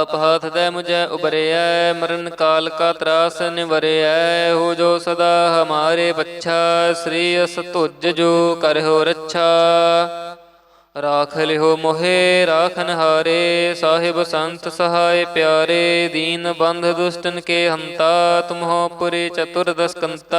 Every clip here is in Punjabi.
ਆਪ ਹਾਥ ਦੇ ਮੁਝੇ ਉਬਰਿਐ, ਮਰਨ ਕਾਲ ਕਾ ਤਰਾਸ ਨਿਵਰਿਐ, ਹੋ ਜੋ ਸਦਾ ਹਮਾਰੇ ਬੱਚਾ ਸ੍ਰੀ ਅਸ ਤੁਜ ਜੋ ਕਰਹੁ ਰੱਛਾ। ਰਾਖ ਲਿਓ ਮੋਹਿ, ਰਾਖਨ ਹਾਰੇ, ਸਾਹਿਬ ਸੰਤ ਸਹਾਇ ਪਿਆਰੇ, ਦੀਨ ਬੰਧ ਦੁਸ਼ਟਨ ਕੇ ਹੰਤਾ, ਤੁਮਹੋ ਪੁਰੀ ਚਤੁਰਦਸ ਕੰਤਾ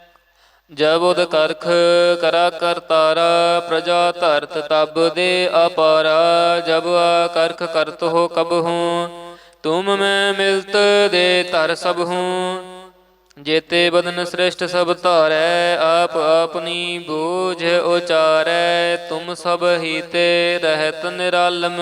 ਜਬ ਉਦ ਕਰਖ ਕਰਾ ਕਰਤਾਰਾ ਪ੍ਰਜਾ ਧਰਤ ਤਬ ਦੇ ਅਪਾਰਾ, ਜਬ ਆ ਕਰਖ ਕਰਤ ਹੋ ਕਬ ਹੂੰ, ਤੁਮ ਮੈਂ ਮਿਲਤ ਦੇ ਧਰ ਸਭ ਹੂੰ। ਜੇਤੇ ਬਦਨ ਸ੍ਰੇਸ਼ਟ ਸਭ ਧਾਰੈ, ਆਪ ਆਪਨੀ ਬੋਝ ਉਚਾਰੈ, ਤੁਮ ਸਭ ਹੀ ਤੇ ਰਹਿਤ ਨਿਰਾਲਮ।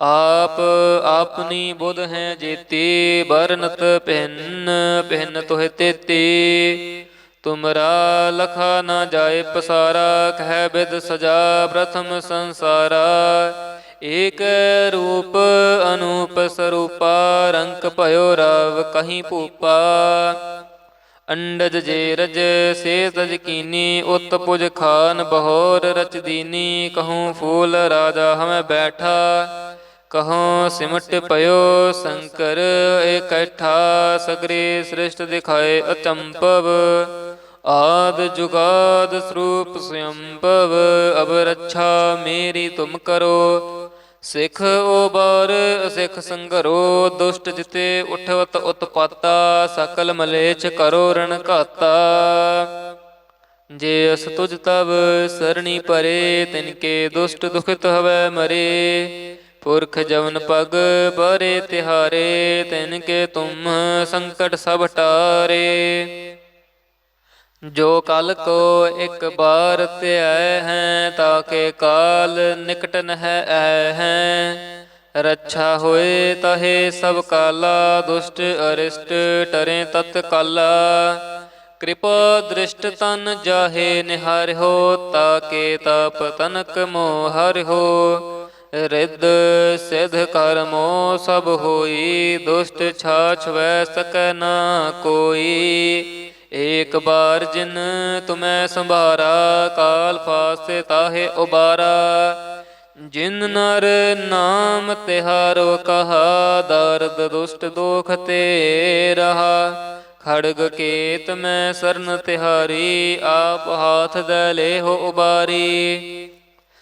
ਆਪ ਆਪਣੀ ਬੁਧ ਹੈ ਜੀਤੀ ਬਰਨਤ ਪਹਿਨ ਪਹਿਨ ਤੋਹਿ ਤੇਤੀ। ਤੁਮਰਾ ਲਖਾ ਨਾ ਜਾਏ ਪਸਾਰਾ, ਕਹਿ ਬਿਦ ਸਜਾ ਪ੍ਰਥਮ ਸੰਸਾਰਾ। ਏਕ ਰੂਪ ਅਨੂਪ ਸਰੂਪਾ, ਰੰਕ ਭਇਓ ਰਵ ਕਹੀਂ ਭੂਪਾ। ਅੰਡਜ ਜੇ ਰਜ, ਸੇ ਤਜ ਕੀਨੀ, ਉਤ ਪੁਜ ਖਾਨ ਬਹੋਰ ਰਚ ਦੀਨੀ। ਕਹੂੰ ਫੂਲ ਰਾਜਾ ਹਮੈ ਬੈਠਾ। ਕਹੋ ਸਿਮਟ ਪਇਓ ਸ਼ੰਕਰ, ਇਕੱਠਾ ਸਗਰੇ ਸ੍ਰਿਸ਼ਟ ਦਿਖਾਏ ਅਚੰਪਵ ਆਦ ਜੁਗਾਦ ਸਰੂਪ ਸੰਭਵ ਅਬ ਰੱਛਾ ਮੇਰੀ ਤੁਮ ਕਰੋ। ਸਿੱਖ ਓਬਾਰ, ਸਿੱਖ ਸੰਗਰੋ, ਦੁਸ਼ਟ ਜਿਤੇ ਉਠਵਤ ਉਤਪਾਤਾ, ਸਕਲ ਮਲੇਛ ਕਰੋ ਰਣ ਘਾਤਾ। ਜੇ ਅਸ ਤੁਜ ਤਬ ਸਰਣੀ ਪਰੇ, ਤਿਨ ਕੇ ਦੁਸ਼ਟ ਦੁਖਿਤ ਹਵੈ ਮਰੇ। ਪੁਰਖ ਜਵਨ ਪਗ ਬਰੇ ਤਿਹਾਰੇ, ਤਿਨ ਕੇ ਤੁਮ ਸੰਕਟ ਸਭ ਟਾਰੇ। ਜੋ ਕਲ ਕੋ ਇੱਕ ਬਾਰ ਧਿਆਇ ਹੈ ਤਾਕੇ ਕਾਲ ਨਿਕਟ ਨਹਿ ਆਇ ਹੈ। ਰੱਛਾ ਹੋਏ ਤਹੇ ਸਭ ਕਾਲਾ, ਦੁਸ਼ਟ ਅਰਿਸ਼ਟ ਟਰੇ ਤਤ ਕਾਲਾ। ਕਿਰਪਾ ਦ੍ਰਿਸ਼ਟ ਤਨ ਜਾਹੇ ਨਿਹਾਰਿਓ ਤਾਕੇ ਤਪ ਤਨਕ ਮੋਹਰਿਓ ਰਿੱਧ ਸਿਧ ਕਰਮੋ ਸਭ ਹੋਈ, ਦੁਸ਼ਟ ਛਾਛ ਸਕੈ ਨਾ ਕੋਈ। ਏਕ ਬਾਰ ਜਿਨ ਤੁਮੈ ਸੰਭਾਰਾ, ਕਾਲ ਫਾਸੇ ਤਾਹੇ ਉਬਾਰਾ। ਜਿਨ ਨਰ ਨਾਮ ਤਿਹਾਰੋ ਕਹਾ, ਦਰਦ ਦੁਸ਼ਟ ਦੋਖ ਤੇ ਰਹਾ। ਖੜਗ ਕੇਤ ਮੈਂ ਸਰਨ ਤਿਹਾਰੀ, ਆਪ ਹਾਥ ਦੇ ਲੇਹੋ ਉਬਾਰੀ।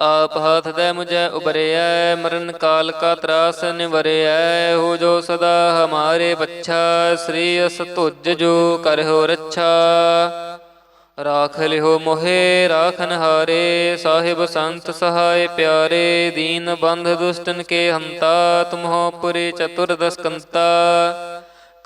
ਆਪ ਹਾਥ ਦੇ ਮੁਝੇ ਉਬਰਿਐ, ਮਰਨ ਕਾਲ ਕਾ ਤਰਾਸ ਨਿਵਰਿਐ, ਹੋ ਜੋ ਸਦਾ ਹਮਾਰੇ ਬੱਛਾ ਸ੍ਰੀ ਅਸ ਤੁਜ ਜੋ ਕਰਹੁ ਰੱਛਾ। ਰਾਖ ਲਿਓ ਮੋਹਿ ਰਾਖਨ ਹਾਰੇ ਸਾਹਿਬ ਸੰਤ ਸਹਾਇ ਪਿਆਰੇ, ਦੀਨ ਬੰਧ ਦੁਸ਼ਟਨ ਕੇ ਹੰਤਾ, ਤੁਮਹੋ ਪੁਰੇ ਚਤੁਰਦਸ ਕੰਤਾ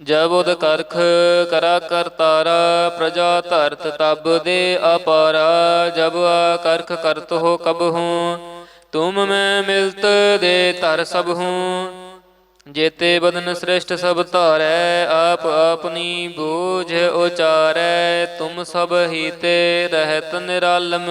ਜਬ ਉਦ ਕਰਖ ਕਰਾ ਕਰਤਾਰਾ ਪ੍ਰਜਾ ਧਰਤ ਤਬ ਦੇ ਅਪਾਰਾ, ਜਬ ਆ ਕਰਖ ਕਰਤ ਹੋ ਕਬ ਹੂੰ, ਤੁਮ ਮੈਂ ਮਿਲਤ ਦੇ ਧਰ ਸਭ ਹੂੰ। ਜੇਤੇ ਬਦਨ ਸ੍ਰੇਸ਼ਟ ਸਭ ਧਾਰੈ, ਆਪ ਆਪਨੀ ਬੋਝ ਉਚਾਰੈ, ਤੁਮ ਸਭ ਹੀ ਤੇ ਰਹਿਤ ਨਿਰਾਲਮ।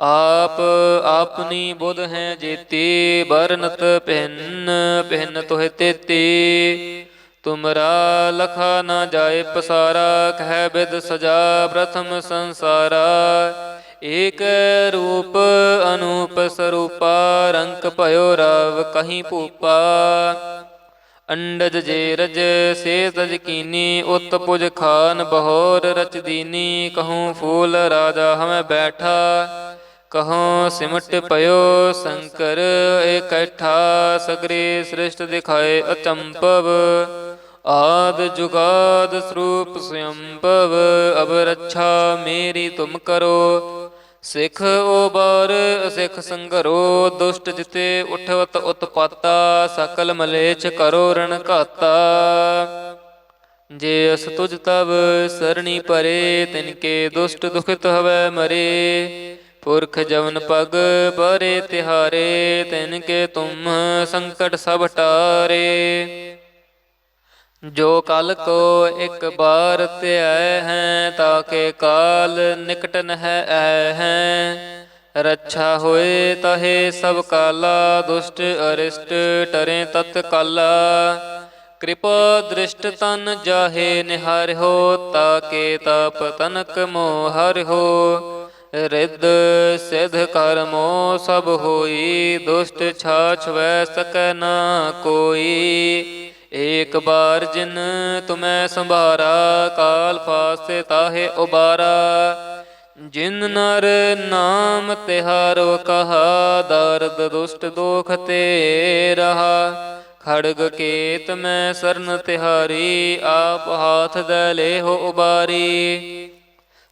ਆਪ ਆਪਨੀ ਬੁਧ ਹੈ ਜੇਤੀ ਬਰਨਤ ਪਹਿਨ ਪਹਿਨ ਤੋਹਿ ਤੇਤੀ। ਤੁਮਰਾ ਲਖਾ ਨਾ ਜਾਏ ਪਸਾਰਾ, ਕਹਿ ਬਿਦ ਸਜਾ ਪ੍ਰਥਮ ਸੰਸਾਰਾ। ਏਕ ਰੂਪ ਅਨੂਪ ਸਰੂਪਾ, ਰੰਕ ਭਇਓ ਰਵ ਕਹੀਂ ਭੂਪਾ। ਅੰਡਜ ਜੇ ਰਜ ਸੇ ਤਜ ਕੀਨੀ, ਉਤ ਪੁਜ ਖਾਨ, ਬਹੋਰ ਰਚ ਦੀਨੀ, ਕਹੂੰ ਫੂਲ ਰਾਜਾ ਹਮੈ ਬੈਠਾ। ਕਹੋ ਸਿਮਟ ਪਇਓ ਸ਼ੰਕਰ, ਇਕੱਠਾ ਸਗਰੇ ਸ੍ਰਿਸ਼ਟ ਦਿਖਾਏ ਅਚੰਪਵ ਆਦ ਜੁਗਾਦ ਸਰੂਪ ਸੰਭਵ ਅਬ ਰੱਛਾ ਮੇਰੀ ਤੁਮ ਕਰੋ। ਸਿੱਖ ਉਬਾਰ ਸਿੱਖ ਸੰਗਰੋ, ਦੁਸ਼ਟ ਜਿਤੇ ਉਠਵਤ ਉਤਪਾਤਾ, ਸਕਲ ਮਲੇਛ ਕਰੋ ਰਣ ਘਾਤਾ। ਜੇ ਅਸ ਤੁਜ ਤਬ ਸਰਣੀ ਪਰੇ ਤਿਨਕੇ ਦੁਸ਼ਟ ਦੁਖਿਤ ਹਵੈ ਮਰੇ। ਪੁਰਖ ਜਵਨ ਪਗ ਬਰੇ ਤਿਹਾਰੇ, ਤਿਨ ਕੇ ਤੁਮ ਸੰਕਟ ਸਭ ਟਾਰੇ। ਜੋ ਕਲ ਕੋ ਇੱਕ ਬਾਰ ਧਿਆਇ ਹੈ ਤਾਕੇ ਕਾਲ ਨਿਕਟ ਨਹਿ ਆਇ ਹੈ। ਰੱਛਾ ਹੋਏ ਤਹੇ ਸਭ ਕਾਲਾ, ਦੁਸ਼ਟ ਅਰਿਸ਼ਟ ਟਰੇ ਤਤ ਕਾਲਾ। ਕਿਰਪਾ ਦ੍ਰਿਸ਼ਟ ਤਨ ਜਾਹੇ ਨਿਹਾਰੇ ਹੋ ਤਾ ਕੇ ਤਪ ਤਨਕ ਮੋਹਰਿਓ ਰਿੱਧ ਸਿਧ ਕਰਮੋ ਸਭ ਹੋਈ, ਦੁਸ਼ਟ ਛਾਛ ਸਕੈ ਨਾ ਕੋਈ। ਏਕ ਬਾਰ ਜਿਨ ਤੁਮੈ ਸੰਭਾਰਾ, ਕਾਲ ਫਾਸੇ ਤਾਹੇ ਉਬਾਰਾ। ਜਿਨ ਨਰ ਨਾਮ ਤਿਹਾਰੋ ਕਹਾ, ਦਰਦ ਦੁਸ਼ਟ ਦੋਖ ਤੇ ਰਹਾ। ਖੜਗ ਕੇਤ ਮੈਂ ਸਰਨ ਤਿਹਾਰੀ, ਆਪ ਹਾਥ ਦੇ ਲੇਹੋ ਉਬਾਰੀ।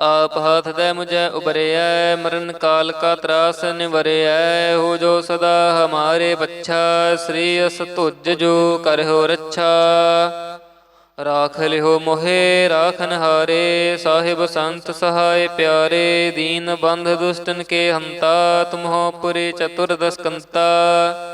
ਆਪ ਹਾਥ ਦੇ ਮੁਝੇ ਉਬਰਿਐ, ਮਰਨ ਕਾਲ ਕਾ ਤਰਾਸ ਨਿਵਰਿਐ, ਹੋ ਜੋ ਸਦਾ ਹਮਾਰੇ ਬੱਚਾ ਸ੍ਰੀ ਅਸ ਤੁਜ ਜੋ ਕਰਹੁ ਰੱਛਾ। ਰਾਖ ਲਿਓ ਮੋਹਿ ਰਾਖਨ ਹਾਰੇ ਸਾਹਿਬ ਸੰਤ ਸਹਾਇ ਪਿਆਰੇ, ਦੀਨ ਬੰਧ ਦੁਸ਼ਟਨ ਕੇ ਹੰਤਾ, ਤੁਮਹੋ ਪੁਰੇ ਚਤੁਰ ਦਸਕੰਤਾ।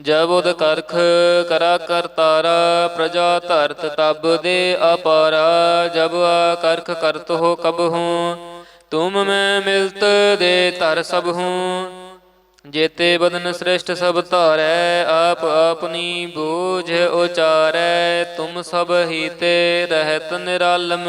ਜਬ ਉਦ ਕਰਖ ਕਰਾ ਕਰਤਾਰਾ ਪ੍ਰਜਾ ਧਰਤ ਤਬ ਦੇ ਅਪਾਰਾ, ਜਬ ਆ ਕਰਖ ਕਰਤ ਹੋ ਕਬ ਹੂੰ, ਤੁਮ ਮੈਂ ਮਿਲਤ ਦੇ ਧਰ ਸਭ ਹੂੰ। ਜੇਤੇ ਬਦਨ ਸ੍ਰਿਸ਼ਟ ਸਭ ਧਾਰੈ, ਆਪ ਆਪਨੀ ਬੂਝ ਉਚਾਰੈ, ਤੁਮ ਸਭ ਹੀ ਤੇ ਰਹਿਤ ਨਿਰਾਲਮ।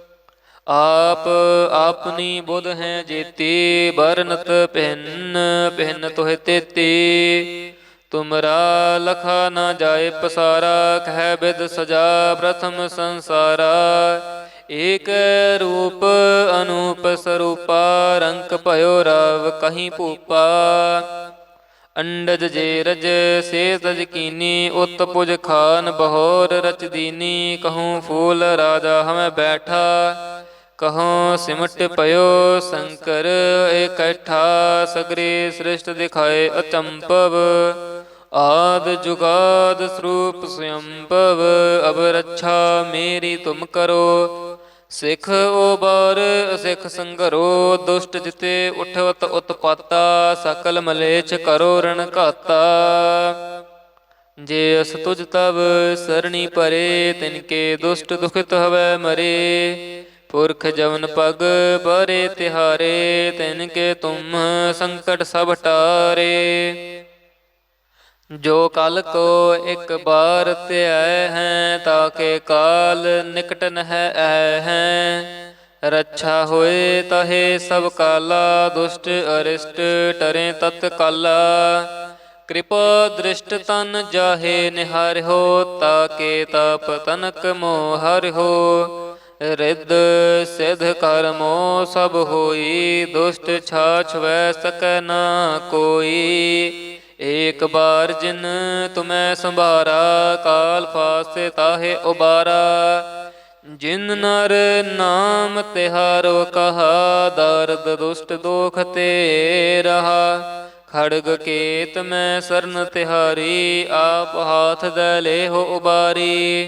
ਆਪ ਆਪਨੀ ਬੁਧ ਹੈ ਜੀਤੀ ਬਰਨਤ ਪਹਿਨ ਪਹਿਨ ਤੋਹਿ ਤੇਤੀ। ਤੁਮਰਾ ਲਖਾ ਨਾ ਜਾਏ ਪਸਾਰਾ, ਕਹਿ ਬਿਦ ਸਜਾ ਪ੍ਰਥਮ ਸੰਸਾਰਾ। ਏਕ ਰੂਪ ਅਨੂਪ ਸਰੂਪਾ, ਰੰਕ ਭਇਓ ਰਵ ਕਹੀਂ ਭੂਪਾ। ਅੰਡਜ ਜੇ ਰਜ, ਸੇ ਤਜ ਕੀਨੀ, ਉਤ ਪੁਜ ਖਾਨ, ਬਹੋਰ ਰਚ ਦੀਨੀ, ਕਹੂੰ ਫੂਲ ਰਾਜਾ ਹਮੈ ਬੈਠਾ। ਕਹੋ ਸਿਮਟ ਪਇਓ ਸ਼ੰਕਰ ਇਕੱਠਾ ਸਗਰੇ ਸ੍ਰਿਸ਼ਟ ਦਿਖਾਏ ਅਚੰਪਵ। ਆਦ ਜੁਗਾਦ ਸਰੂਪ ਸਯੰਪਵ ਅਬ ਰੱਛਾ ਮੇਰੀ ਤੁਮ ਕਰੋ। ਸਿੱਖ ਓਬਰ ਸਿੱਖ ਸੰਗਰੋ ਦੁਸ਼ਟ ਜਿਤੇ ਉਠਵਤ ਉਤਪਾਤਾ ਸਕਲ ਮਲੇਛ ਕਰੋ ਰਣ ਘਾਤਾ। ਜੇ ਅਸ ਤੁਜ ਤਵ ਸਰਣੀ ਪਰੇ ਤਿਨ ਕੇ ਦੁਸ਼ਟ ਦੁਖਿਤ ਹਵੈ ਮਰੇ। ਪੁਰਖ ਜਵਨ ਪਗ ਬਰੇ ਤਿਹਾਰੇ, ਤਿਨ ਕੇ ਤੁਮ ਸੰਕਟ ਸਭ ਟਾਰੇ। ਜੋ ਕਲ ਕੋ ਇੱਕ ਬਾਰ ਧਿਆਇ ਹੈ ਤਾਕੇ ਕਾਲ ਨਿਕਟ ਨਹਿ ਆਇ ਹੈ। ਰੱਛਾ ਹੋਏ ਤਹੇ ਸਭ ਕਾਲਾ, ਦੁਸ਼ਟ ਅਰਿਸ਼ਟ ਟਰੇ ਤਤ ਕਾਲਾ। ਕਿਰਪਾ ਦ੍ਰਿਸ਼ਟ ਤਨ ਜਾਹੇ ਨਿਹਾਰਿਓ ਤਾਕੇ ਤਪ ਤਨਕ ਹੋ ਰਿੱਧ ਸਿਧ ਕਰਮੋ ਸਭ ਹੋਈ, ਦੁਸ਼ਟ ਛਾਛ ਸਕੈ ਨਾ ਕੋਈ। ਏਕ ਬਾਰ ਜਿਨ ਤੁਮੈ ਸੰਭਾਰਾ, ਕਾਲ ਫਾਸੇ ਤਾਹੇ ਉਬਾਰਾ। ਜਿਨ ਨਰ ਨਾਮ ਤਿਹਾਰੋ ਕਹਾ, ਦਰਦ ਦੁਸ਼ਟ ਦੋਖ ਤੇ ਰਹਾ। ਖੜਗ ਕੇਤ ਮੈਂ ਸਰਨ ਤਿਹਾਰੀ, ਆਪ ਹਾਥ ਦੇ ਲੇਹੋ ਉਬਾਰੀ।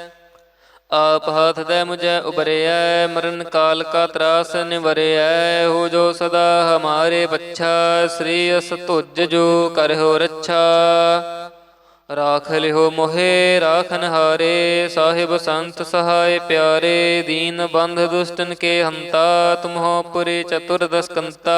ਆਪ ਹਾਥ ਦੇ ਮੁਝੇ ਉਬਰਿਐ, ਮਰਨ ਕਾਲ ਕਾ ਤਰਾਸ ਨਿਵਰਿਐ, ਹੋ ਜੋ ਸਦਾ ਹਮਾਰੇ ਬੱਛਾ ਸ੍ਰੀ ਅਸ ਤੁਜ ਜੋ ਕਰਹੁ ਰੱਛਾ। ਰਾਖ ਲਿਓ ਮੋਹਿ ਰਾਖਨ ਹਾਰੇ ਸਾਹਿਬ ਸੰਤ ਸਹਾਇ ਪਿਆਰੇ, ਦੀਨ ਬੰਧ ਦੁਸ਼ਟਨ ਕੇ ਹੰਤਾ, ਤੁਮਹੋ ਪੁਰੀ ਚਤੁਰਦਸਕੰਤਾ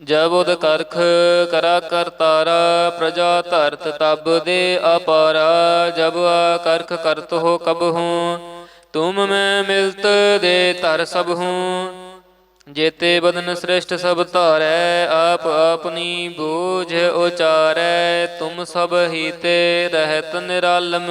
ਜਬ ਉਦ ਕਰਖ ਕਰਾ ਕਰਤਾਰਾ ਪ੍ਰਜਾ ਧਰਤ ਤਬ ਦੇ ਅਪਾਰਾ, ਜਬ ਆ ਕਰਖ ਕਰਤ ਹੋ ਕਬ ਹੂੰ, ਤੁਮ ਮੈਂ ਮਿਲਤ ਦੇ ਧਰ ਸਭ ਹੂੰ। ਜੇਤੇ ਬਦਨ ਸ੍ਰੇਸ਼ਟ ਸਭ ਧਾਰੈ, ਆਪ ਆਪਨੀ ਬੂਝ ਉਚਾਰੈ, ਤੁਮ ਸਭ ਹੀ ਤੇ ਰਹਿਤ ਨਿਰਾਲਮ।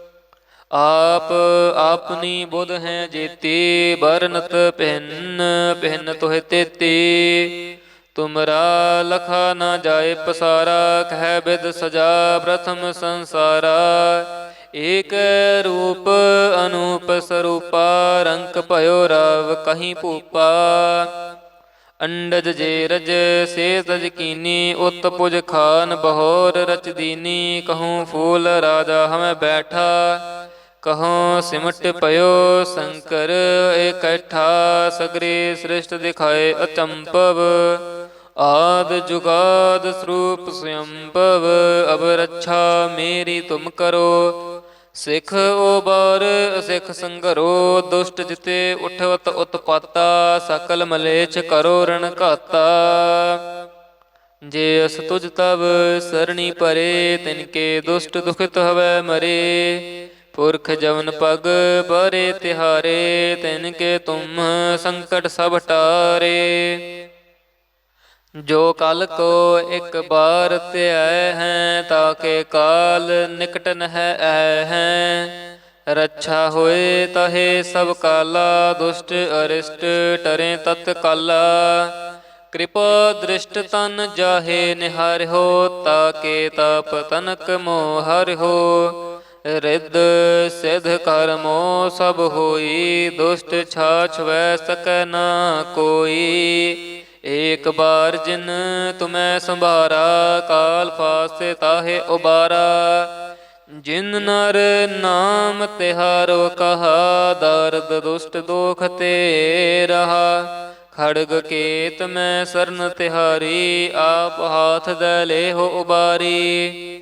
ਆਪ ਆਪਨੀ ਬੁਧ ਹੈ ਜੇਤੀ ਬਰਨਤ ਪਹਿਨ ਪਹਿਨ ਤੋਹਿ ਤੇਤੀ। ਤੁਮਰਾ ਲਖਾ ਨਾ ਜਾਏ ਪਸਾਰਾ, ਕਹਿ ਬਿਦ ਸਜਾ ਪ੍ਰਥਮ ਸੰਸਾਰਾ। ਏਕ ਰੂਪ ਅਨੂਪ ਸਰੂਪਾ, ਰੰਕ ਭਇਓ ਰਵ ਕਹੀਂ ਭੂਪਾ। ਅੰਡਜ ਜੇ ਰਜ, ਸੇ ਤਜ ਕੀਨੀ, ਉਤ ਪੁਜ ਖਾਨ, ਬਹੋਰ ਰਚ ਦੀਨੀ, ਕਹੂੰ ਫੂਲ ਰਾਜਾ ਹਮੈ ਬੈਠਾ। ਕਹੋ ਸਿਮਟ ਪਇਓ ਸ਼ੰਕਰ, ਇਕੱਠਾ ਸਗਰੇ ਸ੍ਰਿਸ਼ਟ ਦਿਖਾਏ ਅਚੰਪਵ ਆਦ ਜੁਗਾਦ ਸਰੂਪ ਸੰਭਵ ਅਬ ਰੱਛਾ ਮੇਰੀ ਤੁਮ ਕਰੋ। ਸਿੱਖ ਓਬਰ, ਸਿੱਖ ਸੰਗਰੋ, ਦੁਸ਼ਟ ਜਿਤੇ ਉਠਵਤ ਉਤਪਾਤਾ, ਸਕਲ ਮਲੇਛ ਕਰੋ ਰਣ ਘਾਤਾ। ਜੇ ਅਸ ਤੁਜ ਤਵ ਸਰਣੀ ਪਰੇ, ਤਿਨ ਕੇ ਦੁਸ਼ਟ ਦੁਖਿਤ ਹਵੈ ਮਰੇ। ਪੁਰਖ ਜਵਨ ਪਗ ਬਰੇ ਤਿਹਾਰੇ, ਤਿਨ ਕੇ ਤੁਮ ਸੰਕਟ ਸਭ ਟਾਰੇ। ਜੋ ਕਲ ਕੋ ਇੱਕ ਬਾਰ ਧਿਆਇ ਹੈ ਤਾਕੇ ਕਾਲ ਨਿਕਟ ਨਹਿ ਐ ਹੈ। ਰੱਛਾ ਹੋਏ ਤਹੇ ਸਭ ਕਾਲਾ, ਦੁਸ਼ਟ ਅਰਿਸ਼ਟ ਟਰੇ ਤਤ ਕਾਲਾ। ਕਿਰਪਾ ਦ੍ਰਿਸ਼ਟ ਤਨ ਜਾਹੇ ਨਿਹਾਰੇ ਹੋ ਤਾ ਕੇ ਤਪ ਤਨਕ ਮੋਹਰਿਓ ਰਿੱਧ ਸਿਧ ਕਰਮੋ ਸਭ ਹੋਈ, ਦੁਸ਼ਟ ਛਾਛ ਸਕੈ ਨਾ ਕੋਈ। ਏਕ ਬਾਰ ਜਿਨ ਤੁਮੈ ਸੰਭਾਰਾ, ਕਾਲ ਫਾਸੇ ਤਾਹੇ ਉਬਾਰਾ। ਜਿਨ ਨਰ ਨਾਮ ਤਿਹਾਰੋ ਕਹਾ, ਦਰਦ ਦੁਸ਼ਟ ਦੋਖ ਤੇ ਰਹਾ। ਖੜਗ ਕੇਤ ਮੈਂ ਸਰਨ ਤਿਹਾਰੀ, ਆਪ ਹਾਥ ਦੇ ਲੇਹੋ ਉਬਾਰੀ।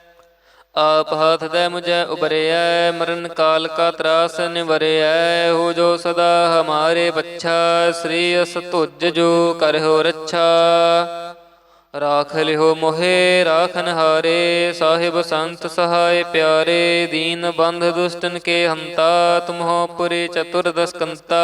ਆਪ ਹਾਥ ਦੇ ਮੁਝੇ ਉਬਰਿਐ, ਮਰਨ ਕਾਲ ਕਾ ਤਰਾਸ ਨਿਵਰਿਐ, ਹੋ ਜੋ ਸਦਾ ਹਮਾਰੇ ਬੱਚਾ ਸ੍ਰੀ ਅਸ ਤੁਜ ਜੋ ਕਰਹੁ ਰੱਛਾ। ਰਾਖ ਲਿਓ ਮੋਹਿ ਰਾਖਨ ਹਾਰੇ ਸਾਹਿਬ ਸੰਤ ਸਹਾਇ ਪਿਆਰੇ, ਦੀਨ ਬੰਧ ਦੁਸ਼ਟਨ ਕੇ ਹੰਤਾ, ਤੁਮਹੋ ਪੁਰੀ ਚਤੁਰਦਸ ਕੰਤਾ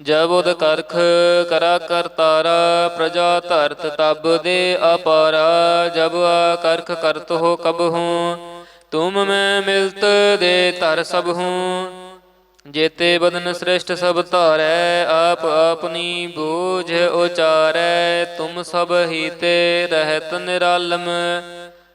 ਜਬ ਉਦ ਕਰਖ ਕਰਾ ਕਰਤਾਰਾ ਪ੍ਰਜਾ ਧਰਤ ਤਬ ਦੇ ਅਪਾਰਾ, ਜਬ ਆ ਕਰਖ ਕਰਤ ਹੋ ਕਬ ਹੂੰ, ਤੁਮ ਮੈਂ ਮਿਲਤ ਦੇ ਧਰ ਸਭ ਹੂੰ। ਜੇਤੇ ਬਦਨ ਸ੍ਰੇਸ਼ਟ ਸਭ ਧਾਰੈ, ਆਪ ਆਪਨੀ ਬੋਝ ਉਚਾਰੈ, ਤੁਮ ਸਭ ਹੀ ਤੇ ਰਹਿਤ ਨਿਰਾਲਮ।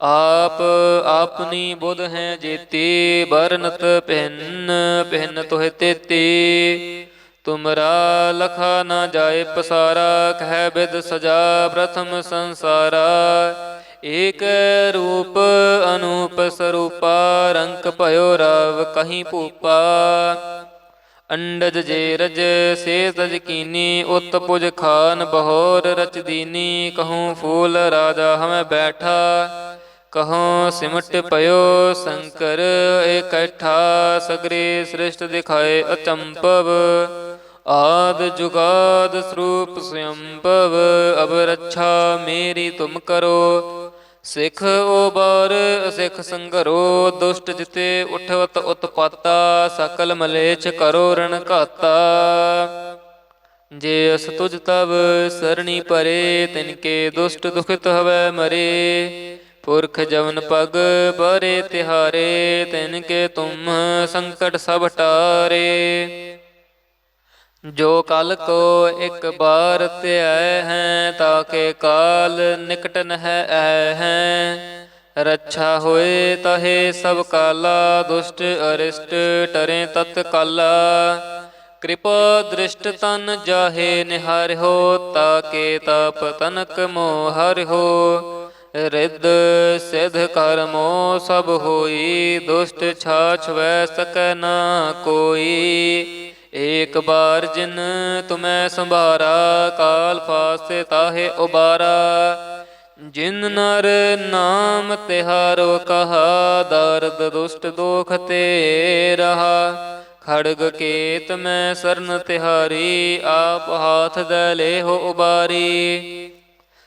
ਆਪ ਆਪਨੀ ਬੁਧ ਹੈ ਜੀਤੀ ਬਰਨਤ ਪਹਿਨ ਪਹਿਨ ਤੋਹਿ ਤੇਤੀ। ਤੁਮਰਾ ਲਖਾ ਨਾ ਜਾਏ ਪਸਾਰਾ, ਕਹਿ ਬਿਦ ਸਜਾ ਪ੍ਰਥਮ ਸੰਸਾਰਾ। ਏਕ ਰੂਪ ਅਨੂਪ ਸਰੂਪਾ, ਰੰਕ ਭਇਓ ਰਵ ਕਹੀਂ ਭੂਪਾ। ਅੰਡਜ ਜੇ ਰਜ, ਸੇ ਤਜ ਕੀਨੀ, ਉਤ ਪੁਜ ਖਾਨ, ਬਹੋਰ ਰਚ ਦੀਨੀ, ਕਹੂੰ ਫੂਲ ਰਾਜਾ ਹਮੈ ਬੈਠਾ। ਕਹੋ ਸਿਮਟ ਪਇਓ ਸ਼ੰਕਰ, ਇਕੱਠਾ ਸਗਰੇ ਸ੍ਰਿਸ਼ਟ ਦਿਖਾਏ ਅਚੰਪਵ ਆਦ ਜੁਗਾਦ ਸਰੂਪ ਸੰਭਵ ਅਬ ਰੱਛਾ ਮੇਰੀ ਤੁਮ ਕਰੋ। ਸਿੱਖ ਓਬਰ, ਸਿੱਖ ਸੰਗਰੋ, ਦੁਸ਼ਟ ਜਿਤੇ ਉਠਵਤ ਉਤਪਾਤਾ, ਸਕਲ ਮਲੇਛ ਕਰੋ ਰਣ ਘਾਤਾ। ਜੇ ਅਸ ਤੁਜ ਤਬ ਸਰਣੀ ਪਰੇ, ਤਿਨ ਕੇ ਦੁਸ਼ਟ ਦੁਖਿਤ ਹਵੈ ਮਰੇ। ਪੁਰਖ ਜਵਨ ਪਗ ਬਰੇ ਤਿਹਾਰੇ, ਤਿਨ ਕੇ ਤੁਮ ਸੰਕਟ ਸਭ ਟਾਰੇ। ਜੋ ਕਲ ਕੋ ਇੱਕ ਬਾਰ ਧਿਆਇ ਹੈ ਤਾਕੇ ਕਾਲ ਨਿਕਟ ਨ ਹੈ ਐ ਹੈ। ਰੱਛਾ ਹੋਏ ਤਹੇ ਸਭ ਕਾਲਾ, ਦੁਸ਼ਟ ਅਰਿਸ਼ਟ ਟਰੇ ਤਤ ਕਾਲਾ। ਕਿਰਪਾ ਦ੍ਰਿਸ਼ਟ ਤਨ ਜਾਹੇ ਤਾ ਕੇ ਤਪ ਤਨਕ ਮੋਹਰਿਓ ਰਿੱਧ ਸਿਧ ਕਰਮੋ ਸਭ ਹੋਈ, ਦੁਸ਼ਟ ਛਾਛ ਸਕੈ ਨਾ ਕੋਈ। ਏਕ ਬਾਰ ਜਿਨ ਤੁਮੈ ਸੰਭਾਰਾ, ਕਾਲ ਫਾਸੇ ਤਾਹੇ ਉਬਾਰਾ। ਜਿਨ ਨਰ ਨਾਮ ਤਿਹਾਰੋ ਕਹਾ, ਦਰਦ ਦੁਸ਼ਟ ਦੋਖ ਤੇ ਰਹਾ। ਖੜਗ ਕੇਤ ਮੈਂ ਸਰਨ ਤਿਹਾਰੀ, ਆਪ ਹਾਥ ਦੇ ਲੇਹੋ ਉਬਾਰੀ।